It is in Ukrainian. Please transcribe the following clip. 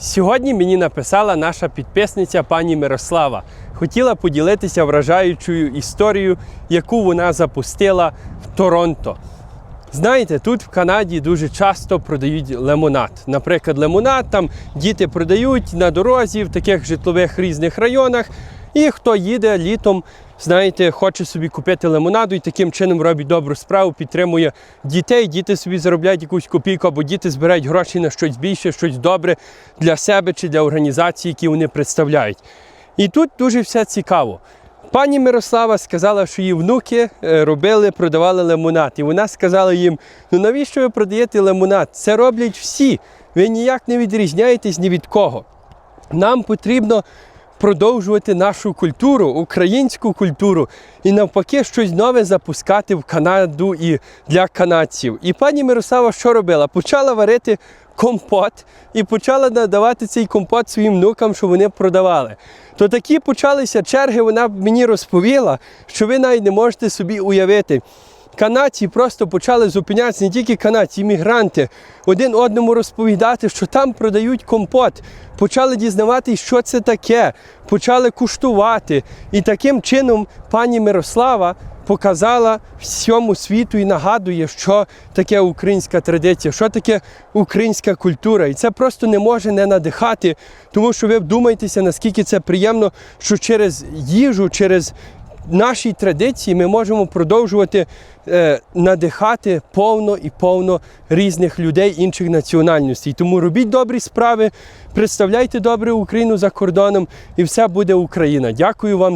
Сьогодні мені написала наша підписниця пані Мирослава. Хотіла поділитися вражаючою історією, яку вона запустила в Торонто. Знаєте, тут в Канаді дуже часто продають лимонад. Наприклад, лимонад там діти продають на дорозі в таких житлових різних районах. І хто їде літом, знаєте, хоче собі купити лимонаду і таким чином робить добру справу, підтримує дітей. Діти собі заробляють якусь копійку, або діти збирають гроші на щось більше, щось добре для себе чи для організації, які вони представляють. І тут дуже все цікаво. Пані Мирослава сказала, що її внуки е, робили, продавали лимонад. І вона сказала їм: ну навіщо ви продаєте лимонад? Це роблять всі. Ви ніяк не відрізняєтесь ні від кого. Нам потрібно продовжувати нашу культуру, українську культуру, і навпаки щось нове запускати в Канаду і для канадців. І пані Мирослава що робила? Почала варити компот і почала надавати цей компот своїм внукам, щоб вони продавали. То такі почалися черги, вона мені розповіла, що ви навіть не можете собі уявити. Канадці просто почали зупинятися, не тільки канадці, іммігранти, один одному розповідати, що там продають компот. Почали дізнаватися, що це таке, почали куштувати. І таким чином пані Мирослава показала всьому світу і нагадує, що таке українська традиція, що таке українська культура. І це просто не може не надихати, тому що ви вдумайтеся, наскільки це приємно, що через їжу, через нашій традиції ми можемо продовжувати е, надихати повно і повно різних людей інших національностей. Тому робіть добрі справи, представляйте добре Україну за кордоном, і все буде Україна. Дякую вам.